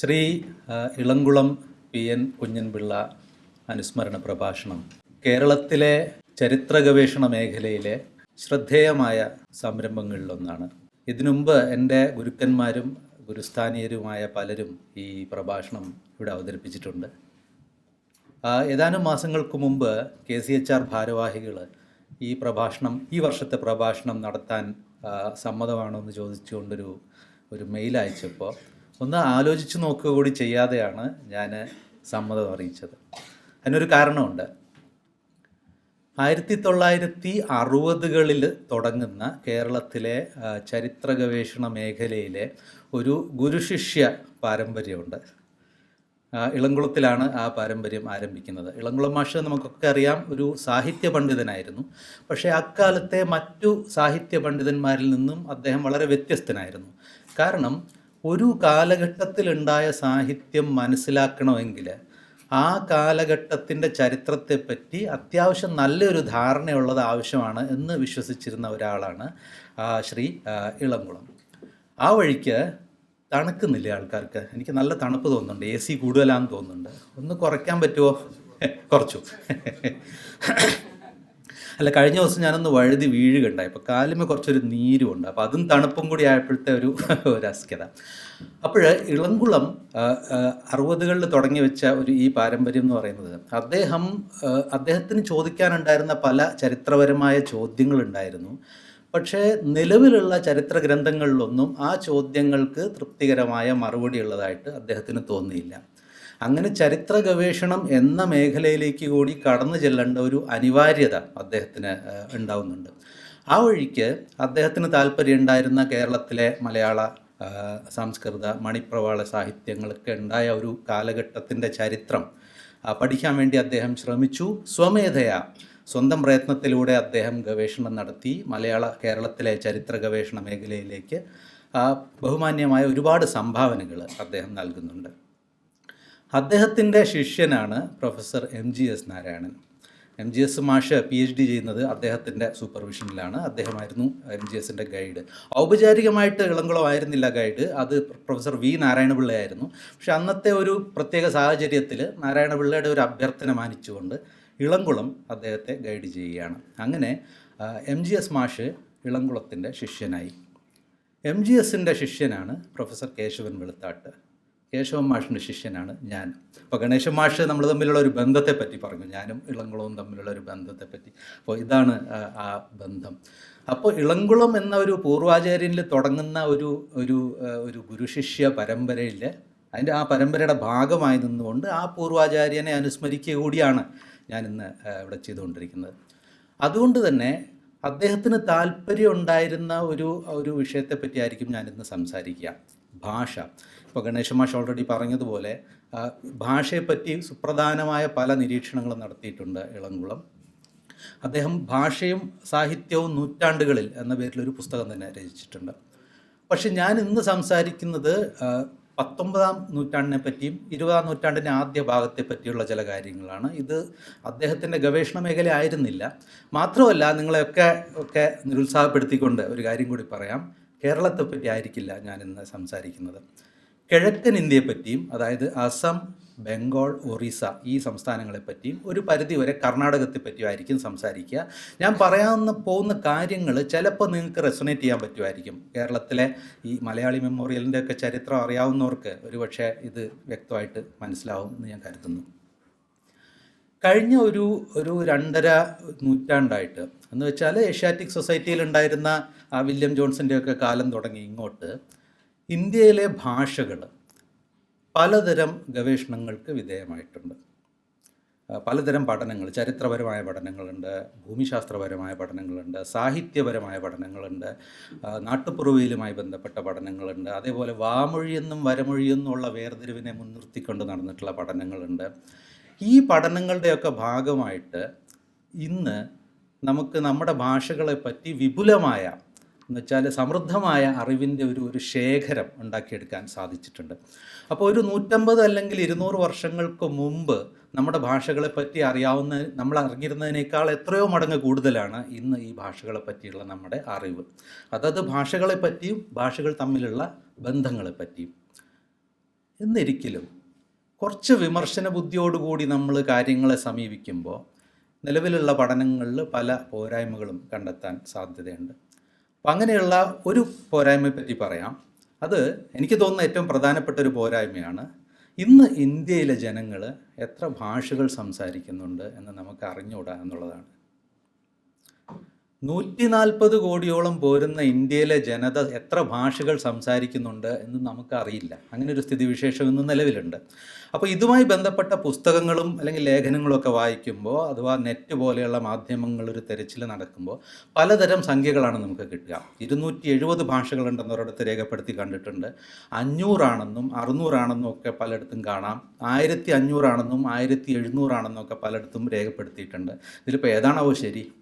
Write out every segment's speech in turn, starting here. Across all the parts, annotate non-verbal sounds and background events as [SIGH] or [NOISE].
Shri Elamkulam P N Kunjanpillai അനുസ്മരണ പ്രഭാഷണം. കേരളത്തിലെ ചരിത്ര ഗവേഷണ മേഖലയിലെ ശ്രദ്ധേയമായ സംരംഭങ്ങളിലൊന്നാണ്. ഇതിനുമുമ്പ് എന്റെ ഗുരുക്കന്മാരും ഗുരുസ്ഥാനീയരുമായ പലരും ഈ പ്രഭാഷണം ഇവിടെ അവതരിപ്പിച്ചിട്ടുണ്ട്. ഏതാനും മാസങ്ങൾക്ക് മുമ്പ് കെ സി എച്ച് ആർ ഭാരവാഹികൾ ഈ പ്രഭാഷണം ഈ വർഷത്തെ പ്രഭാഷണം നടത്താൻ സമ്മതമാണോ എന്ന് ചോദിച്ചുകൊണ്ടൊരു ഒരു മെയിൽ അയച്ചപ്പോൾ ഒന്ന് ആലോചിച്ച് നോക്കുക കൂടി ചെയ്യാതെയാണ് ഞാൻ സമ്മതം അറിയിച്ചത്. അതിനൊരു കാരണമുണ്ട്. ആയിരത്തി തൊള്ളായിരത്തി അറുപതുകളിൽ തുടങ്ങുന്ന കേരളത്തിലെ ചരിത്ര ഗവേഷണ മേഖലയിലെ ഒരു ഗുരുശിഷ്യ പാരമ്പര്യമുണ്ട്. ഇളംകുളത്തിലാണ് ആ പാരമ്പര്യം ആരംഭിക്കുന്നത്. ഇളംകുളം മാഷ് നമുക്കൊക്കെ അറിയാം ഒരു സാഹിത്യ പണ്ഡിതനായിരുന്നു. പക്ഷേ അക്കാലത്തെ മറ്റു സാഹിത്യ പണ്ഡിതന്മാരിൽ നിന്നും അദ്ദേഹം വളരെ വ്യത്യസ്തനായിരുന്നു. കാരണം ഒരു കാലഘട്ടത്തിലുണ്ടായ സാഹിത്യം മനസ്സിലാക്കണമെങ്കിൽ ആ കാലഘട്ടത്തിന്റെ ചരിത്രത്തെപ്പറ്റി അത്യാവശ്യം നല്ലൊരു ധാരണയുള്ളത് ആവശ്യമാണ് എന്ന് വിശ്വസിച്ചിരുന്ന ഒരാളാണ് ശ്രീ ഇളംകുളം. ആ വഴിക്ക് തണുക്കുന്നില്ല ആൾക്കാർക്ക്? എനിക്ക് നല്ല തണുപ്പ് തോന്നുന്നുണ്ട് എ സി കൂടുതലാന്ന് തോന്നുന്നുണ്ട്. ഒന്ന് കുറയ്ക്കാൻ പറ്റുമോ? കുറച്ചു. അല്ല കഴിഞ്ഞ ദിവസം ഞാനൊന്ന് വഴുതി വീഴുകയുണ്ടായി. അപ്പോൾ കാലിമ കുറച്ചൊരു നീരുമുണ്ട്. അപ്പോൾ അതും തണുപ്പും കൂടി ആയപ്പോഴത്തെ ഒരു [LAUGHS] ഒരു അസ്കത അപ്പോൾ ഇളംകുളം അറുപതുകളിൽ തുടങ്ങി വെച്ച ഒരു ഈ പാരമ്പര്യം എന്ന് പറയുന്നത് അദ്ദേഹം അദ്ദേഹത്തിന് ചോദിക്കാനുണ്ടായിരുന്ന പല ചരിത്രപരമായ ചോദ്യങ്ങളുണ്ടായിരുന്നു. പക്ഷേ നിലവിലുള്ള ചരിത്ര ഗ്രന്ഥങ്ങളിലൊന്നും ആ ചോദ്യങ്ങൾക്ക് തൃപ്തികരമായ മറുപടി ഉള്ളതായിട്ട് അദ്ദേഹത്തിന് തോന്നിയില്ല. അങ്ങനെ ചരിത്ര ഗവേഷണം എന്ന മേഖലയിലേക്ക് കൂടി കടന്നു ചെല്ലേണ്ട ഒരു അനിവാര്യത അദ്ദേഹത്തിന് ഉണ്ടാവുന്നുണ്ട്. ആ വഴിക്ക് അദ്ദേഹത്തിന് താല്പര്യം ഉണ്ടായിരുന്ന കേരളത്തിലെ മലയാള സംസ്കൃത മണിപ്രവാള സാഹിത്യങ്ങളൊക്കെ ഉണ്ടായ ഒരു കാലഘട്ടത്തിന്റെ ചരിത്രം പഠിക്കാൻ വേണ്ടി അദ്ദേഹം ശ്രമിച്ചു. സ്വമേധയാ സ്വന്തം പ്രയത്നത്തിലൂടെ അദ്ദേഹം ഗവേഷണം നടത്തി മലയാള കേരളത്തിലെ ചരിത്ര ഗവേഷണ മേഖലയിലേക്ക് ബഹുമാന്യമായ ഒരുപാട് സംഭാവനകൾ അദ്ദേഹം നൽകുന്നുണ്ട്. അദ്ദേഹത്തിന്റെ ശിഷ്യനാണ് professor M G S Narayanan. M G S മാഷ് പി എച്ച് ഡി ചെയ്യുന്നത് അദ്ദേഹത്തിന്റെ സൂപ്പർവിഷനിലാണ് അദ്ദേഹമായിരുന്നു എം ജി എസിന്റെ ഗൈഡ് ഔപചാരികമായിട്ട് ഇളങ്കുളം ആയിരുന്നില്ല ഗൈഡ് അത് പ്രൊഫസർ വി നാരായണപിള്ളയായിരുന്നു. പക്ഷെ അന്നത്തെ ഒരു പ്രത്യേക സാഹചര്യത്തിൽ നാരായണപിള്ളയുടെ ഒരു അഭ്യർത്ഥന മാനിച്ചുകൊണ്ട് ഇളങ്കുളം അദ്ദേഹത്തെ ഗൈഡ് ചെയ്യുകയാണ്. അങ്ങനെ എം ജി എസ് മാഷ് ഇളംകുളത്തിന്റെ ശിഷ്യനായി. എം ജി എസിന്റെ ശിഷ്യനാണ് പ്രൊഫസർ കേശവൻ വെളുത്താട്ട്. കേശവൻ മാഷിന്റെ ശിഷ്യനാണ് ഞാൻ. അപ്പോൾ ഗണേശ മാഷ് നമ്മൾ തമ്മിലുള്ള ഒരു ബന്ധത്തെ പറ്റി പറഞ്ഞു. ഞാനും ഇളംകുളവും തമ്മിലുള്ള ഒരു ബന്ധത്തെ പറ്റി അപ്പോൾ ഇതാണ് ആ, ബന്ധം. അപ്പോൾ ഇളംകുളം എന്ന ഒരു പൂർവാചാര്യനിൽ തുടങ്ങുന്ന ഒരു ഒരു ഒരു ഗുരുശിഷ്യ പരമ്പരയിൽ അതിന്റെ ആ പരമ്പരയുടെ ഭാഗമായി നിന്നുകൊണ്ട് ആ പൂർവാചാര്യനെ അനുസ്മരിക്കുക കൂടിയാണ് ഞാൻ ഇന്ന് ഇവിടെ ചെയ്തുകൊണ്ടിരിക്കുന്നത്. അതുകൊണ്ട് തന്നെ അദ്ദേഹത്തിന് താല്പര്യം ഉണ്ടായിരുന്ന ഒരു ഒരു വിഷയത്തെപ്പറ്റി ആയിരിക്കും ഞാനിന്ന് സംസാരിക്കുക. ഭാഷ. ഇപ്പോൾ ഗണേശ മാഷ് ഓൾറെഡി പറഞ്ഞതുപോലെ ഭാഷയെപ്പറ്റി സുപ്രധാനമായ പല നിരീക്ഷണങ്ങളും നടത്തിയിട്ടുണ്ട് ഇളങ്കുളം അദ്ദേഹം ഭാഷയും സാഹിത്യവും നൂറ്റാണ്ടുകളിൽ എന്ന പേരിൽ ഒരു പുസ്തകം തന്നെ രചിച്ചിട്ടുണ്ട്. പക്ഷെ ഞാൻ ഇന്ന് സംസാരിക്കുന്നത് പത്തൊമ്പതാം നൂറ്റാണ്ടിനെ പറ്റിയും ഇരുപതാം നൂറ്റാണ്ടിന്റെ ആദ്യ ഭാഗത്തെ പറ്റിയുള്ള ചില കാര്യങ്ങളാണ്. ഇത് അദ്ദേഹത്തിന്റെ ഗവേഷണ മേഖല ആയിരുന്നില്ല മാത്രമല്ല നിങ്ങളെയൊക്കെ ഒക്കെ നിരുത്സാഹപ്പെടുത്തിക്കൊണ്ട് ഒരു കാര്യം കൂടി പറയാം. കേരളത്തെപ്പറ്റി ആയിരിക്കില്ല ഞാൻ സംസാരിക്കുന്നത്. കിഴക്കൻ ഇന്ത്യയെപ്പറ്റിയും അതായത് അസം ബംഗാൾ ഒറീസ ഈ സംസ്ഥാനങ്ങളെപ്പറ്റിയും ഒരു പരിധി പരിധിവരെ കർണാടകത്തെപ്പറ്റിയും ആയിരിക്കും സംസാരിക്കുക. ഞാൻ പറയാവുന്ന പോകുന്ന കാര്യങ്ങൾ ചിലപ്പോൾ നിങ്ങൾക്ക് റെസൊനേറ്റ് ചെയ്യാൻ പറ്റുമായിരിക്കും. കേരളത്തിലെ ഈ മലയാളി മെമ്മോറിയലിന്റെ ഒക്കെ ചരിത്രം അറിയാവുന്നവർക്ക് ഒരുപക്ഷെ ഇത് വ്യക്തമായിട്ട് മനസ്സിലാവും എന്ന് ഞാൻ കരുതുന്നു. കഴിഞ്ഞ ഒരു ഒരു രണ്ടര നൂറ്റാണ്ടായിട്ട് എന്ന് വെച്ചാൽ ഏഷ്യാറ്റിക് സൊസൈറ്റിയിൽ ഉണ്ടായിരുന്ന ആ വില്യം ജോൺസിന്റെ ഒക്കെ കാലം തുടങ്ങി ഇങ്ങോട്ട് ഇന്ത്യയിലെ ഭാഷകൾ പലതരം ഗവേഷണങ്ങൾക്ക് വിധേയമായിട്ടുണ്ട്. പലതരം പഠനങ്ങൾ ചരിത്രപരമായ പഠനങ്ങളുണ്ട് ഭൂമിശാസ്ത്രപരമായ പഠനങ്ങളുണ്ട് സാഹിത്യപരമായ പഠനങ്ങളുണ്ട് നാട്ടുപുറവിയിലുമായി ബന്ധപ്പെട്ട പഠനങ്ങളുണ്ട് അതേപോലെ വാമൊഴിയെന്നും വരമൊഴിയെന്നുള്ള വേർതിരിവിനെ മുൻനിർത്തിക്കൊണ്ട് നടന്നിട്ടുള്ള പഠനങ്ങളുണ്ട്. ഈ പഠനങ്ങളുടെയൊക്കെ ഭാഗമായിട്ട് ഇന്ന് നമുക്ക് നമ്മുടെ ഭാഷകളെ പറ്റി വിപുലമായ എന്നുവെച്ചാൽ സമൃദ്ധമായ അറിവിന്റെ ഒരു ഒരു ശേഖരം ഉണ്ടാക്കിയെടുക്കാൻ സാധിച്ചിട്ടുണ്ട്. അപ്പോൾ ഒരു നൂറ്റമ്പത് അല്ലെങ്കിൽ ഇരുന്നൂറ് വർഷങ്ങൾക്ക് മുമ്പ് നമ്മുടെ ഭാഷകളെ പറ്റി അറിയാവുന്ന നമ്മൾ അറിഞ്ഞിരുന്നതിനേക്കാൾ എത്രയോ മടങ്ങ് കൂടുതലാണ് ഇന്ന് ഈ ഭാഷകളെ പറ്റിയുള്ള നമ്മുടെ അറിവ്. അതത് ഭാഷകളെ പറ്റിയും ഭാഷകൾ തമ്മിലുള്ള ബന്ധങ്ങളെ പറ്റിയും. എന്നിരിക്കലും കുറച്ച് വിമർശന ബുദ്ധിയോടുകൂടി നമ്മൾ കാര്യങ്ങളെ സമീപിക്കുമ്പോൾ നിലവിലുള്ള പഠനങ്ങളിൽ പല പോരായ്മകളും കണ്ടെത്താൻ സാധ്യതയുണ്ട്. അപ്പം അങ്ങനെയുള്ള ഒരു പോരായ്മയെ പറ്റി പറയാം. അത് എനിക്ക് തോന്നുന്ന ഏറ്റവും പ്രധാനപ്പെട്ട ഒരു പോരായ്മയാണ്. ഇന്ന് ഇന്ത്യയിലെ ജനങ്ങൾ എത്ര ഭാഷകൾ സംസാരിക്കുന്നുണ്ട് എന്ന് നമുക്ക് അറിഞ്ഞുകൂടാ എന്നുള്ളതാണ്. നൂറ്റി നാൽപ്പത് കോടിയോളം പോരുന്ന ഇന്ത്യയിലെ ജനത എത്ര ഭാഷകൾ സംസാരിക്കുന്നുണ്ട് എന്ന് നമുക്കറിയില്ല. അങ്ങനെ ഒരു സ്ഥിതിവിശേഷം ഇന്ന് നിലവിലുണ്ട്. അപ്പോൾ ഇതുമായി ബന്ധപ്പെട്ട പുസ്തകങ്ങളും അല്ലെങ്കിൽ ലേഖനങ്ങളൊക്കെ വായിക്കുമ്പോൾ അഥവാ നെറ്റ് പോലെയുള്ള മാധ്യമങ്ങൾ ഒരു തെരച്ചിൽ നടക്കുമ്പോൾ പലതരം സംഖ്യകളാണ് നമുക്ക് കിട്ടുക. ഇരുന്നൂറ്റി എഴുപത് ഭാഷകളുണ്ടെന്ന് ഒരിടത്ത് രേഖപ്പെടുത്തി കണ്ടിട്ടുണ്ട്. അഞ്ഞൂറാണെന്നും അറുന്നൂറാണെന്നും ഒക്കെ പലയിടത്തും കാണാം. ആയിരത്തി അഞ്ഞൂറാണെന്നും ആയിരത്തി എഴുന്നൂറാണെന്നും ഒക്കെ പലയിടത്തും രേഖപ്പെടുത്തിയിട്ടുണ്ട്. ഇതിലിപ്പോൾ ഏതാണാവോ ശരി?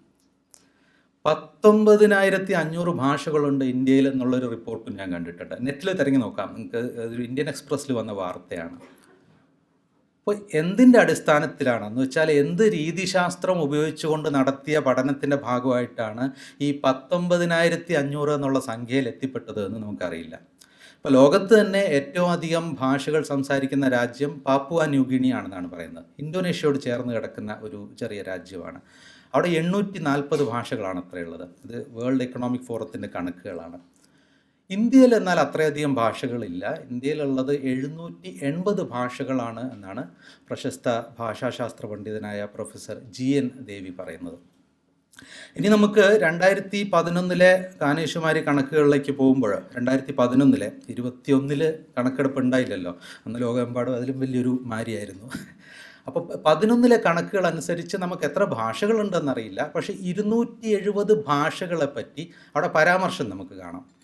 പത്തൊമ്പതിനായിരത്തി അഞ്ഞൂറ് ഭാഷകളുണ്ട് ഇന്ത്യയിൽ എന്നുള്ളൊരു റിപ്പോർട്ടും ഞാൻ കണ്ടിട്ടുണ്ട്. നെറ്റിൽ തിരഞ്ഞു നോക്കാം. നിങ്ങൾക്ക് ഇന്ത്യൻ എക്സ്പ്രസ്സിൽ വന്ന വാർത്തയാണ്. അപ്പോൾ എന്തിന്റെ അടിസ്ഥാനത്തിലാണെന്ന് വെച്ചാൽ എന്ത് രീതിശാസ്ത്രം ഉപയോഗിച്ചുകൊണ്ട് നടത്തിയ പഠനത്തിന്റെ ഭാഗമായിട്ടാണ് ഈ പത്തൊമ്പതിനായിരത്തി അഞ്ഞൂറ് എന്നുള്ള സംഖ്യയിൽ എത്തിപ്പെട്ടത് എന്ന് നമുക്കറിയില്ല. ഇപ്പോൾ ലോകത്ത് തന്നെ ഏറ്റവും അധികം ഭാഷകൾ സംസാരിക്കുന്ന രാജ്യം പാപ്പുവ ന്യൂഗിനിയാണെന്നാണ് പറയുന്നത്. ഇന്തോനേഷ്യയോട് ചേർന്ന് കിടക്കുന്ന ഒരു ചെറിയ രാജ്യമാണ്. അവിടെ എണ്ണൂറ്റി നാൽപ്പത് ഭാഷകളാണ് അത്രയുള്ളത് ഇത് വേൾഡ് എക്കണോമിക് ഫോറത്തിന്റെ കണക്കുകളാണ്. ഇന്ത്യയിൽ എന്നാൽ അത്രയധികം ഭാഷകളില്ല. ഇന്ത്യയിലുള്ളത് എഴുന്നൂറ്റി എൺപത് ഭാഷകളാണ് എന്നാണ് പ്രശസ്ത ഭാഷാശാസ്ത്ര പണ്ഡിതനായ പ്രൊഫസർ ജി എൻ ദേവി പറയുന്നത്. ഇനി നമുക്ക് രണ്ടായിരത്തി പതിനൊന്നിലെ കാനേഷുമാരി കണക്കുകളിലേക്ക് പോകുമ്പോൾ രണ്ടായിരത്തി പതിനൊന്നിലെ ഇരുപത്തിയൊന്നിൽ കണക്കെടുപ്പ് ഉണ്ടായില്ലല്ലോ. അന്ന് ലോകമെമ്പാടും അതിലും വലിയൊരു മാരിയായിരുന്നു. അപ്പോൾ പതിനൊന്നിലെ കണക്കുകൾ അനുസരിച്ച് നമുക്ക് എത്ര ഭാഷകളുണ്ടെന്നറിയില്ല. പക്ഷേ ഇരുന്നൂറ്റി എഴുപത് ഭാഷകളെപ്പറ്റി അവിടെ പരാമർശം നമുക്ക് കാണാം.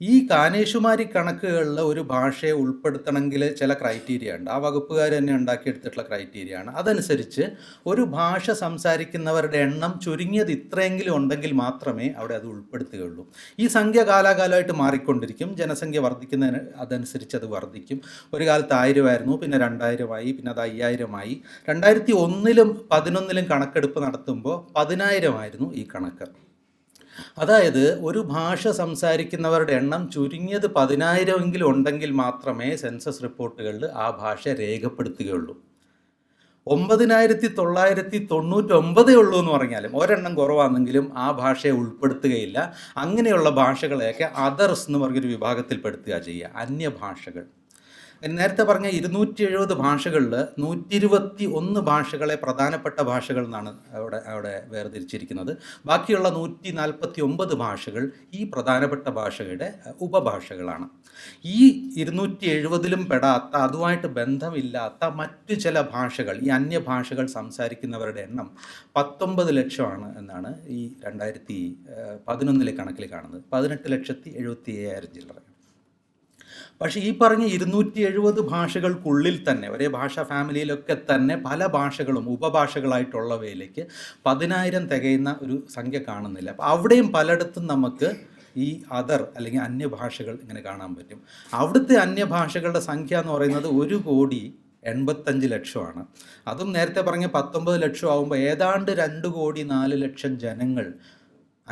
ഈ കാനേഷുമാരി കണക്കുകളിൽ ഒരു ഭാഷയെ ഉൾപ്പെടുത്തണമെങ്കിൽ ചില ക്രൈറ്റീരിയ ഉണ്ട്. ആ വകുപ്പുകാർ തന്നെ ഉണ്ടാക്കിയെടുത്തിട്ടുള്ള ക്രൈറ്റീരിയ ആണ്. അതനുസരിച്ച് ഒരു ഭാഷ സംസാരിക്കുന്നവരുടെ എണ്ണം ചുരുങ്ങിയത് ഇത്രയെങ്കിലും ഉണ്ടെങ്കിൽ മാത്രമേ അവിടെ അത് ഉൾപ്പെടുത്തുകയുള്ളൂ. ഈ സംഖ്യ കാലാകാലമായിട്ട് മാറിക്കൊണ്ടിരിക്കും. ജനസംഖ്യ വർദ്ധിക്കുന്നതിന് അതനുസരിച്ച് അത് വർദ്ധിക്കും. ഒരു കാലത്ത് ആയിരമായിരുന്നു പിന്നെ രണ്ടായിരമായി പിന്നെ അത് അയ്യായിരമായി. രണ്ടായിരത്തി ഒന്നിലും പതിനൊന്നിലും കണക്കെടുപ്പ് നടത്തുമ്പോൾ പതിനായിരമായിരുന്നു ഈ കണക്ക്. അതായത് ഒരു ഭാഷ സംസാരിക്കുന്നവരുടെ എണ്ണം ചുരുങ്ങിയത് പതിനായിരമെങ്കിലും ഉണ്ടെങ്കിൽ മാത്രമേ സെൻസസ് റിപ്പോർട്ടുകളിൽ ആ ഭാഷ രേഖപ്പെടുത്തുകയുള്ളൂ. ഒമ്പതിനായിരത്തി തൊള്ളായിരത്തി തൊണ്ണൂറ്റൊമ്പതേ ഉള്ളൂ എന്ന് പറഞ്ഞാലും ഒരെണ്ണം കുറവാണെങ്കിലും ആ ഭാഷയെ ഉൾപ്പെടുത്തുകയില്ല. അങ്ങനെയുള്ള ഭാഷകളെയൊക്കെ അതർസ് എന്ന് പറഞ്ഞൊരു വിഭാഗത്തിൽപ്പെടുത്തുക ചെയ്യുക. അന്യഭാഷകൾ. നേരത്തെ പറഞ്ഞ ഇരുന്നൂറ്റി എഴുപത് ഭാഷകളിൽ നൂറ്റി ഇരുപത്തി ഒന്ന് ഭാഷകളെ പ്രധാനപ്പെട്ട ഭാഷകൾ എന്നാണ് അവിടെ അവിടെ വേർതിരിച്ചിരിക്കുന്നത്. ബാക്കിയുള്ള നൂറ്റി നാൽപ്പത്തി ഒമ്പത് ഭാഷകൾ ഈ പ്രധാനപ്പെട്ട ഭാഷകളുടെ ഉപഭാഷകളാണ്. ഈ ഇരുന്നൂറ്റി എഴുപതിലും പെടാത്ത അതുമായിട്ട് ബന്ധമില്ലാത്ത മറ്റു ചില ഭാഷകൾ ഈ അന്യഭാഷകൾ സംസാരിക്കുന്നവരുടെ എണ്ണം പത്തൊമ്പത് ലക്ഷമാണ് എന്നാണ് ഈ രണ്ടായിരത്തി പതിനൊന്നിലെ കണക്കിൽ കാണുന്നത്. പതിനെട്ട് ലക്ഷത്തി എഴുപത്തി അയ്യായിരം ചില്ലറ. പക്ഷേ ഈ പറഞ്ഞ ഇരുന്നൂറ്റി എഴുപത് ഭാഷകൾക്കുള്ളിൽ തന്നെ ഒരേ ഭാഷാ ഫാമിലിയിലൊക്കെ തന്നെ പല ഭാഷകളും ഉപഭാഷകളായിട്ടുള്ളവയിലേക്ക് പതിനായിരം തികയുന്ന ഒരു സംഖ്യ കാണുന്നില്ല. അപ്പോൾ അവിടെയും പലയിടത്തും നമുക്ക് ഈ അതർ അല്ലെങ്കിൽ അന്യഭാഷകൾ ഇങ്ങനെ കാണാൻ പറ്റും. അവിടുത്തെ അന്യഭാഷകളുടെ സംഖ്യ എന്ന് പറയുന്നത് ഒരു കോടി എൺപത്തഞ്ച് ലക്ഷമാണ്. അതും നേരത്തെ പറഞ്ഞ പത്തൊമ്പത് ലക്ഷം ആകുമ്പോൾ ഏതാണ്ട് രണ്ട് കോടി നാല് ലക്ഷം ജനങ്ങൾ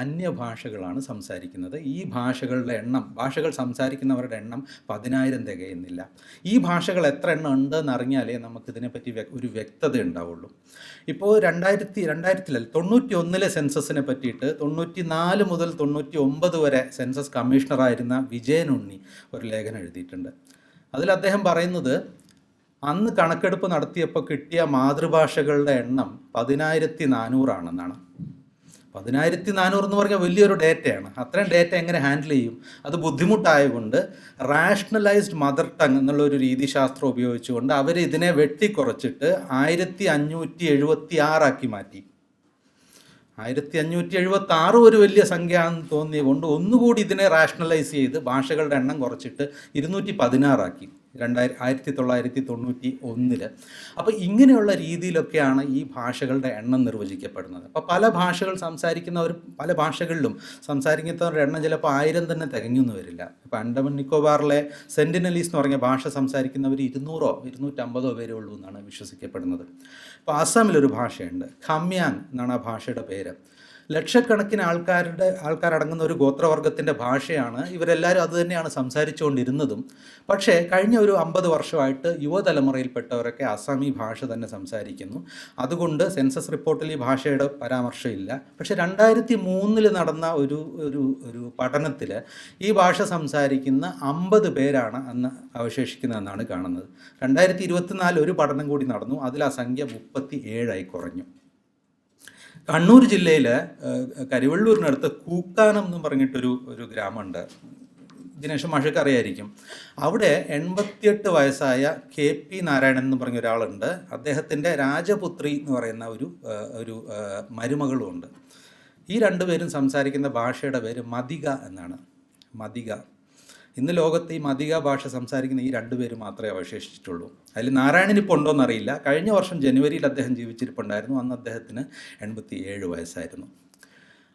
അന്യഭാഷകളാണ് സംസാരിക്കുന്നത്. ഈ ഭാഷകളുടെ എണ്ണം ഭാഷകൾ സംസാരിക്കുന്നവരുടെ എണ്ണം പതിനായിരം തികയുന്നില്ല. ഈ ഭാഷകൾ എത്ര എണ്ണം ഉണ്ടെന്ന് അറിഞ്ഞാലേ നമുക്കിതിനെപ്പറ്റി ഒരു വ്യക്തത ഉണ്ടാവുള്ളൂ. ഇപ്പോൾ രണ്ടായിരത്തി രണ്ടായിരത്തിലല്ല തൊണ്ണൂറ്റി ഒന്നിലെ സെൻസസിനെ പറ്റിയിട്ട് തൊണ്ണൂറ്റി നാല് മുതൽ തൊണ്ണൂറ്റി ഒമ്പത് വരെ സെൻസസ് കമ്മീഷണറായിരുന്ന വിജയൻ ഉണ്ണി ഒരു ലേഖനം എഴുതിയിട്ടുണ്ട്. അതിൽ അദ്ദേഹം പറയുന്നത് അന്ന് കണക്കെടുപ്പ് നടത്തിയപ്പോൾ കിട്ടിയ മാതൃഭാഷകളുടെ എണ്ണം പതിനായിരത്തി നാനൂറാണെന്നാണ്. പതിനായിരത്തി നാനൂറ് എന്ന് പറഞ്ഞാൽ വലിയൊരു ഡേറ്റയാണ്. അത്രയും ഡേറ്റ എങ്ങനെ ഹാൻഡിൽ ചെയ്യും? അത് ബുദ്ധിമുട്ടായതുകൊണ്ട് റാഷണലൈസ്ഡ് മദർ ടങ് എന്നുള്ള ഒരു രീതിശാസ്ത്രം ഉപയോഗിച്ചുകൊണ്ട് അവർ ഇതിനെ വെട്ടിക്കുറച്ചിട്ട് ആയിരത്തി അഞ്ഞൂറ്റി എഴുപത്തി ആറാക്കി മാറ്റി. ആയിരത്തി അഞ്ഞൂറ്റി എഴുപത്തി ആറ് ഒരു വലിയ സംഖ്യ ആണെന്ന് തോന്നിയതുകൊണ്ട് ഒന്നുകൂടി ഇതിനെ റാഷണലൈസ് ചെയ്ത് ഭാഷകളുടെ എണ്ണം കുറച്ചിട്ട് ഇരുന്നൂറ്റി പതിനാറാക്കി രണ്ടായിരത്തി ആയിരത്തി തൊള്ളായിരത്തി തൊണ്ണൂറ്റി ഒന്നിൽ അപ്പോൾ ഇങ്ങനെയുള്ള രീതിയിലൊക്കെയാണ് ഈ ഭാഷകളുടെ എണ്ണം നിർവചിക്കപ്പെടുന്നത്. അപ്പോൾ പല ഭാഷകൾ സംസാരിക്കുന്നവർ പല ഭാഷകളിലും സംസാരിക്കുന്നവരുടെ എണ്ണം ചിലപ്പോൾ ആയിരം തന്നെ തികഞ്ഞൊന്നും വരില്ല. ഇപ്പോൾ അണ്ടമൻ നിക്കോബാറിലെ സെന്റിനലീസ് എന്ന് പറഞ്ഞ ഭാഷ സംസാരിക്കുന്നവർ ഇരുന്നൂറോ ഇരുന്നൂറ്റമ്പതോ പേരേ ഉള്ളൂ എന്നാണ് വിശ്വസിക്കപ്പെടുന്നത്. ഇപ്പോൾ ആസാമിലൊരു ഭാഷയുണ്ട്. ഖമ്യാങ് എന്നാണ് ആ ഭാഷയുടെ പേര്. ലക്ഷക്കണക്കിന് ആൾക്കാരുടെ ആൾക്കാരടങ്ങുന്ന ഒരു ഗോത്രവർഗത്തിന്റെ ഭാഷയാണ്. ഇവരെല്ലാവരും അതുതന്നെയാണ് സംസാരിച്ചുകൊണ്ടിരുന്നതും. പക്ഷേ കഴിഞ്ഞ ഒരു അമ്പത് വർഷമായിട്ട് യുവതലമുറയിൽപ്പെട്ടവരൊക്കെ അസാമി ഭാഷ തന്നെ സംസാരിക്കുന്നു. അതുകൊണ്ട് സെൻസസ് റിപ്പോർട്ടിൽ ഈ ഭാഷയുടെ പരാമർശമില്ല. പക്ഷേ രണ്ടായിരത്തി മൂന്നിൽ നടന്ന ഒരു ഒരു ഒരു പഠനത്തിൽ ഈ ഭാഷ സംസാരിക്കുന്ന അമ്പത് പേരാണ് അന്ന് അവശേഷിക്കുന്നതെന്നാണ് കാണുന്നത്. രണ്ടായിരത്തി ഇരുപത്തിനാല് ഒരു പഠനം കൂടി നടന്നു. അതിൽ ആ സംഖ്യ മുപ്പത്തി ഏഴായി കുറഞ്ഞു. കണ്ണൂർ ജില്ലയിൽ കരിവള്ളൂരിനടുത്ത് കൂക്കാനം എന്ന് പറഞ്ഞിട്ടൊരു ഒരു ഗ്രാമമുണ്ട്. ദിനേശ് മാഷക്ക് അറിയായിരിക്കും. അവിടെ എൺപത്തിയെട്ട് വയസ്സായ കെ പി നാരായണൻ എന്ന് പറഞ്ഞ ഒരാളുണ്ട്. അദ്ദേഹത്തിന്റെ രാജപുത്രി എന്ന് പറയുന്ന ഒരു ഒരു മരുമകളുമുണ്ട്. ഈ രണ്ടുപേരും സംസാരിക്കുന്ന ഭാഷയുടെ പേര് മതിക എന്നാണ്. മതിക. ഇന്ന് ലോകത്ത് ഈ മതിക ഭാഷ സംസാരിക്കുന്ന ഈ രണ്ടുപേര് മാത്രമേ അവശേഷിച്ചിട്ടുള്ളൂ. അതിൽ നാരായണൻ ഇപ്പോൾ ഉണ്ടോ എന്നറിയില്ല കഴിഞ്ഞ വർഷം ജനുവരിയിൽ അദ്ദേഹം ജീവിച്ചിരിപ്പുണ്ടായിരുന്നു. അന്ന് അദ്ദേഹത്തിന് എൺപത്തി ഏഴ് വയസ്സായിരുന്നു.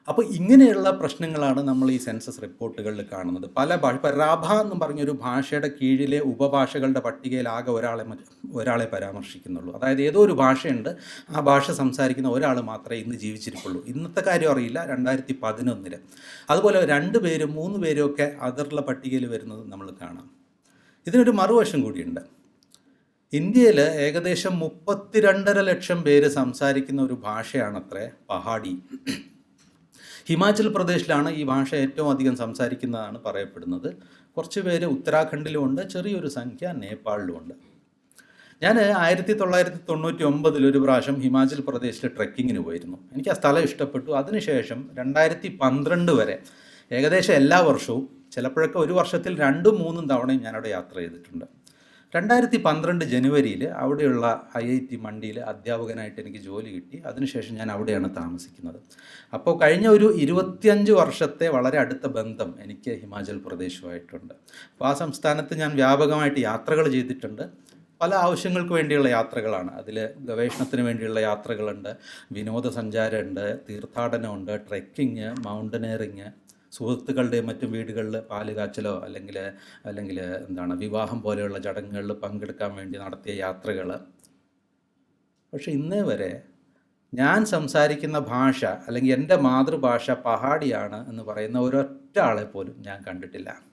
അപ്പോൾ ഇങ്ങനെയുള്ള പ്രശ്നങ്ങളാണ് നമ്മൾ ഈ സെൻസസ് റിപ്പോർട്ടുകളിൽ കാണുന്നത്. പല ഭാഷ ഇപ്പോൾ റാഭ എന്ന് പറഞ്ഞൊരു ഭാഷയുടെ കീഴിലെ ഉപഭാഷകളുടെ പട്ടികയിൽ ആകെ ഒരാളെ ഒരാളെ പരാമർശിക്കുന്നുള്ളൂ. അതായത് ഏതോ ഒരു ഭാഷയുണ്ട് ആ ഭാഷ സംസാരിക്കുന്ന ഒരാൾ മാത്രമേ ഇന്ന് ജീവിച്ചിരിക്കുള്ളൂ. ഇന്നത്തെ കാര്യം അറിയില്ല രണ്ടായിരത്തി പതിനൊന്നിൽ. അതുപോലെ രണ്ട് പേരും മൂന്ന് പേരും ഒക്കെ അതറുള്ള പട്ടികയിൽ വരുന്നത് നമ്മൾ കാണാം. ഇതിനൊരു മറുവശം കൂടിയുണ്ട്. ഇന്ത്യയിൽ ഏകദേശം മുപ്പത്തിരണ്ടര ലക്ഷം പേര് സംസാരിക്കുന്ന ഒരു ഭാഷയാണത്രേ പഹാഡി. ഹിമാചൽ പ്രദേശിലാണ് ഈ ഭാഷ ഏറ്റവും അധികം സംസാരിക്കുന്നതാണ് പറയപ്പെടുന്നത്. കുറച്ച് പേര് ഉത്തരാഖണ്ഡിലുമുണ്ട് ചെറിയൊരു സംഖ്യ നേപ്പാളിലും ഉണ്ട്. ഞാൻ ആയിരത്തി തൊള്ളായിരത്തി തൊണ്ണൂറ്റി ഒമ്പതിൽ ഒരു പ്രാവശ്യം ഹിമാചൽ പ്രദേശിൽ ട്രെക്കിങ്ങിന് പോയിരുന്നു. എനിക്ക് ആ സ്ഥലം ഇഷ്ടപ്പെട്ടു. അതിനുശേഷം രണ്ടായിരത്തി പന്ത്രണ്ട് വരെ ഏകദേശം എല്ലാ വർഷവും ചിലപ്പോഴൊക്കെ ഒരു വർഷത്തിൽ രണ്ടും മൂന്നും തവണയും ഞാനവിടെ യാത്ര ചെയ്തിട്ടുണ്ട്. രണ്ടായിരത്തി പന്ത്രണ്ട് ജനുവരിയിൽ അവിടെയുള്ള ഐ ഐ ടി മണ്ടിയിൽ അധ്യാപകനായിട്ട് എനിക്ക് ജോലി കിട്ടി. അതിനുശേഷം ഞാൻ അവിടെയാണ് താമസിക്കുന്നത്. അപ്പോൾ കഴിഞ്ഞ ഒരു ഇരുപത്തിയഞ്ച് വർഷത്തെ വളരെ അടുത്ത ബന്ധം എനിക്ക് ഹിമാചൽ പ്രദേശുമായിട്ടുണ്ട്. അപ്പോൾ ആ സംസ്ഥാനത്ത് ഞാൻ വ്യാപകമായിട്ട് യാത്രകൾ ചെയ്തിട്ടുണ്ട്. പല ആവശ്യങ്ങൾക്ക് വേണ്ടിയുള്ള യാത്രകളാണ്. അതിൽ ഗവേഷണത്തിന് വേണ്ടിയുള്ള യാത്രകളുണ്ട്. വിനോദസഞ്ചാരമുണ്ട് തീർത്ഥാടനമുണ്ട് ട്രെക്കിങ് മൗണ്ടനറിങ് സുഹൃത്തുക്കളുടെയും മറ്റും വീടുകളിൽ പാൽ കാച്ചലോ അല്ലെങ്കിൽ അല്ലെങ്കിൽ എന്താണ് വിവാഹം പോലെയുള്ള ചടങ്ങുകളിൽ പങ്കെടുക്കാൻ വേണ്ടി നടത്തിയ യാത്രകൾ പക്ഷെ ഇന്നേ വരെ ഞാൻ സംസാരിക്കുന്ന ഭാഷ അല്ലെങ്കിൽ എന്റെ മാതൃഭാഷ പഹാടിയാണ് എന്ന് പറയുന്ന ഒരൊറ്റ ആളെ പോലും ഞാൻ കണ്ടിട്ടില്ല.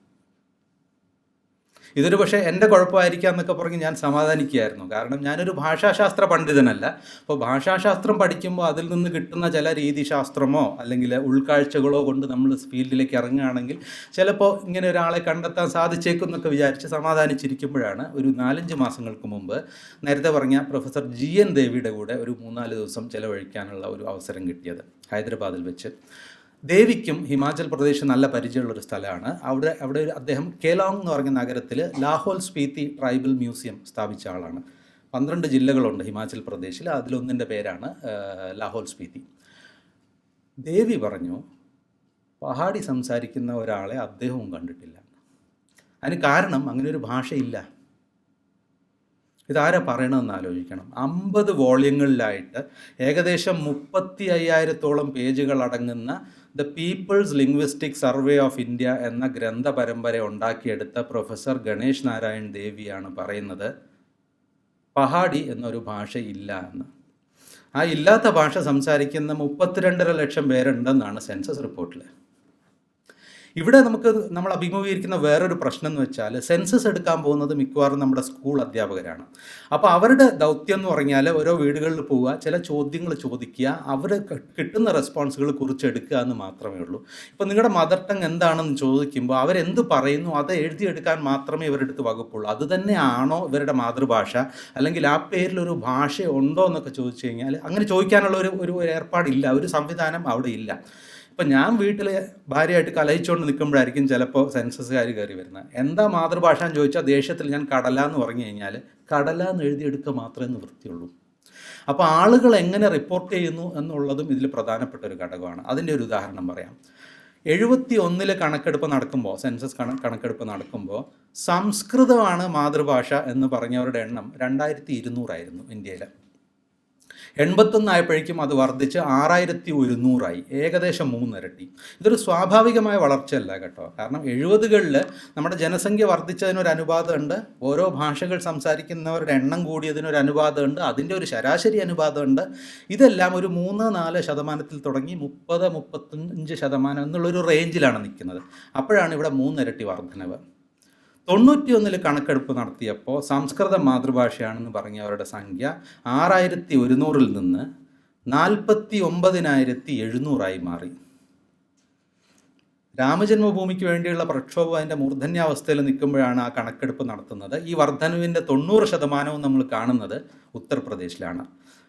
ഇതൊരു പക്ഷേ എന്റെ കുഴപ്പമായിരിക്കാം എന്നൊക്കെ പറഞ്ഞ് ഞാൻ സമാധാനിക്കുകയായിരുന്നു. കാരണം ഞാനൊരു ഭാഷാശാസ്ത്ര പണ്ഡിതനല്ല. അപ്പോൾ ഭാഷാശാസ്ത്രം പഠിക്കുമ്പോൾ അതിൽ നിന്ന് കിട്ടുന്ന ചില രീതിശാസ്ത്രമോ അല്ലെങ്കിൽ ഉൾക്കാഴ്ചകളോ കൊണ്ട് നമ്മൾ ഫീൽഡിലേക്ക് ഇറങ്ങുകയാണെങ്കിൽ ചിലപ്പോൾ ഇങ്ങനെ ഒരാളെ കണ്ടെത്താൻ സാധിച്ചേക്കും എന്നൊക്കെ വിചാരിച്ച് സമാധാനിച്ചിരിക്കുമ്പോഴാണ് ഒരു നാലഞ്ച് മാസങ്ങൾക്ക് മുമ്പ് നേരത്തെ പറഞ്ഞ പ്രൊഫസർ ജി എൻ ദേവിയുടെ കൂടെ ഒരു മൂന്നാൽ ദിവസം ചിലവഴിക്കാനുള്ള ഒരു അവസരം കിട്ടിയത് ഹൈദരാബാദിൽ വെച്ച്. ദേവിക്കും ഹിമാചൽ പ്രദേശ് നല്ല പരിചയമുള്ളൊരു സ്ഥലമാണ്. അവിടെ അവിടെ ഒരു അദ്ദേഹം കേലോങ് എന്ന് പറഞ്ഞ നഗരത്തിൽ ലാഹോൽ സ്പീതി ട്രൈബൽ മ്യൂസിയം സ്ഥാപിച്ച ആളാണ്. പന്ത്രണ്ട് ജില്ലകളുണ്ട് ഹിമാചൽ പ്രദേശിൽ അതിലൊന്നിന്റെ പേരാണ് ലാഹോൽ സ്പീതി. ദേവി പറഞ്ഞു പഹാടി സംസാരിക്കുന്ന ഒരാളെ അദ്ദേഹവും കണ്ടിട്ടില്ല. അതിന് കാരണം അങ്ങനെ ഒരു ഭാഷയില്ല. ഇതാരാ പറയണമെന്ന് ആലോചിക്കണം. അമ്പത് വോള്യങ്ങളിലായിട്ട് ഏകദേശം മുപ്പത്തി അയ്യായിരത്തോളം പേജുകൾ അടങ്ങുന്ന the people's linguistic survey of India എന്ന ഗ്രന്ഥ പരമ്പര ഉണ്ടാക്കിയെടുത്ത പ്രൊഫസർ ഗണേഷ് നാരായൺ ദേവിയാണ് പറയുന്നത് പഹാഡി എന്നൊരു ഭാഷ ഇല്ല എന്ന്. ആ ഇല്ലാത്ത ഭാഷ സംസാരിക്കുന്ന മുപ്പത്തിരണ്ടര ലക്ഷം പേരുണ്ടെന്നാണ് സെൻസസ് റിപ്പോർട്ടിൽ ഇവിടെ നമുക്ക് നമ്മൾ അഭിമുഖീകരിക്കുന്ന വേറൊരു പ്രശ്നം എന്ന് വെച്ചാൽ സെൻസസ് എടുക്കാൻ പോകുന്നത് മിക്കവാറും നമ്മുടെ സ്കൂൾ അധ്യാപകരാണ്. അപ്പോൾ അവരുടെ ദൗത്യം എന്ന് പറഞ്ഞാൽ ഓരോ വീടുകളിൽ പോവുക ചില ചോദ്യങ്ങൾ ചോദിക്കുക അവർ കിട്ടുന്ന റെസ്പോൺസുകൾ കുറിച്ചെടുക്കുക എന്ന് മാത്രമേ ഉള്ളൂ. ഇപ്പോൾ നിങ്ങളുടെ മദർ ടങ് എന്താണെന്ന് ചോദിക്കുമ്പോൾ അവരെന്ത് പറയുന്നു അത് എഴുതിയെടുക്കാൻ മാത്രമേ ഇവരുടെ അടുത്ത് വകുപ്പുള്ളൂ. അത് തന്നെയാണോ ഇവരുടെ മാതൃഭാഷ? അല്ലെങ്കിൽ ആ പേരിൽ ഒരു ഭാഷ ഉണ്ടോ എന്നൊക്കെ ചോദിച്ചു കഴിഞ്ഞാൽ അങ്ങനെ ചോദിക്കാനുള്ള ഒരു ഒരു ഏർപ്പാടില്ല. ഒരു സംവിധാനം അവിടെ ഇല്ല. ഇപ്പം ഞാൻ വീട്ടിൽ ഭാര്യയായിട്ട് കലഹിച്ചുകൊണ്ട് നിൽക്കുമ്പോഴായിരിക്കും ചിലപ്പോൾ സെൻസസുകാർ കയറി വരുന്നത് എന്താ മാതൃഭാഷ എന്ന് ചോദിച്ചാൽ ദേഷ്യത്തിൽ ഞാൻ കടല എന്ന് പറഞ്ഞു കഴിഞ്ഞാൽ കടല എന്ന് എഴുതിയെടുക്കുക മാത്രമേ നിവൃത്തിയുള്ളൂ അപ്പോൾ ആളുകൾ എങ്ങനെ റിപ്പോർട്ട് ചെയ്യുന്നു എന്നുള്ളതും ഇതിൽ പ്രധാനപ്പെട്ട ഒരു ഘടകമാണ്. അതിന്റെ ഒരു ഉദാഹരണം പറയാം. എഴുപത്തി ഒന്നിലെ കണക്കെടുപ്പ് നടക്കുമ്പോൾ സെൻസസ് കണ കണക്കെടുപ്പ് നടക്കുമ്പോൾ സംസ്കൃതമാണ് മാതൃഭാഷ എന്ന് പറഞ്ഞവരുടെ എണ്ണം രണ്ടായിരത്തി ഇരുന്നൂറായിരുന്നു ഇന്ത്യയിൽ എൺപത്തൊന്നായപ്പോഴേക്കും അത് വർദ്ധിച്ച് ആറായിരത്തി ഒരുന്നൂറായി ഏകദേശം മൂന്നിരട്ടി. ഇതൊരു സ്വാഭാവികമായ വളർച്ചയല്ല കേട്ടോ. കാരണം എഴുപതുകളിൽ നമ്മുടെ ജനസംഖ്യ വർദ്ധിച്ചതിനൊരു അനുപാതമുണ്ട് ഓരോ ഭാഷകൾ സംസാരിക്കുന്നവരുടെ എണ്ണം കൂടിയതിനൊരു അനുപാതമുണ്ട് അതിന്റെ ഒരു ശരാശരി അനുപാതമുണ്ട്. ഇതെല്ലാം ഒരു മൂന്ന് നാല് ശതമാനത്തിൽ തുടങ്ങി മുപ്പത് മുപ്പത്തഞ്ച് ശതമാനം എന്നുള്ളൊരു റേഞ്ചിലാണ് നിൽക്കുന്നത്. അപ്പോഴാണ് ഇവിടെ മൂന്നിരട്ടി വർധനവ് തൊണ്ണൂറ്റിയൊന്നിൽ കണക്കെടുപ്പ് നടത്തിയപ്പോൾ സംസ്കൃത മാതൃഭാഷയാണെന്ന് പറഞ്ഞവരുടെ സംഖ്യ ആറായിരത്തി ഒരുന്നൂറിൽ നിന്ന് നാൽപ്പത്തി ഒമ്പതിനായിരത്തി എഴുന്നൂറായി മാറി. രാമജന്മഭൂമിക്ക് വേണ്ടിയുള്ള പ്രക്ഷോഭം അതിന്റെ മൂർധന്യാവസ്ഥയിൽ നിൽക്കുമ്പോഴാണ് ആ കണക്കെടുപ്പ് നടത്തുന്നത്. ഈ വർധനവിന്റെ തൊണ്ണൂറ് ശതമാനവും നമ്മൾ കാണുന്നത് ഉത്തർപ്രദേശിലാണ്.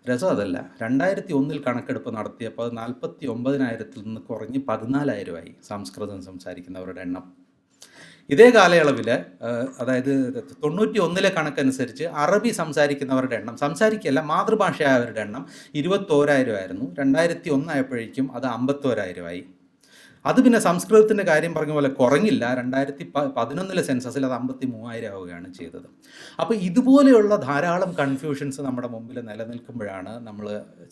രസം അതല്ല രണ്ടായിരത്തി ഒന്നിൽ കണക്കെടുപ്പ് നടത്തിയപ്പോൾ അത് നാൽപ്പത്തി ഒമ്പതിനായിരത്തിൽ നിന്ന് കുറഞ്ഞ് പതിനാലായിരമായി സംസ്കൃതം സംസാരിക്കുന്നവരുടെ എണ്ണം. ഇതേ കാലയളവിൽ അതായത് തൊണ്ണൂറ്റി ഒന്നിലെ കണക്കനുസരിച്ച് അറബി സംസാരിക്കുന്നവരുടെ എണ്ണം സംസാരിക്കല്ല മാതൃഭാഷയായവരുടെ എണ്ണം ഇരുപത്തോരായിരം ആയിരുന്നു. രണ്ടായിരത്തി ഒന്നായപ്പോഴേക്കും അത് അമ്പത്തോരായിരമായി അത് പിന്നെ സംസ്കൃതത്തിന്റെ കാര്യം പറഞ്ഞ പോലെ കുറഞ്ഞില്ല. രണ്ടായിരത്തി പ പതിനൊന്നിലെ സെൻസസിൽ അത് അമ്പത്തി മൂവായിരം ആവുകയാണ് ചെയ്തത്. അപ്പോൾ ഇതുപോലെയുള്ള ധാരാളം കൺഫ്യൂഷൻസ് നമ്മുടെ മുമ്പിൽ നിലനിൽക്കുമ്പോഴാണ് നമ്മൾ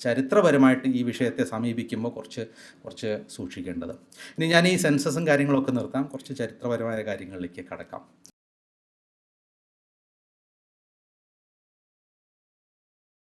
ചരിത്രപരമായിട്ട് ഈ വിഷയത്തെ സമീപിക്കുമ്പോൾ കുറച്ച് കുറച്ച് സൂക്ഷിക്കേണ്ടത്. ഇനി ഞാൻ ഈ സെൻസസും കാര്യങ്ങളൊക്കെ നിർത്താം. കുറച്ച് ചരിത്രപരമായ കാര്യങ്ങളിലേക്ക് കടക്കാം.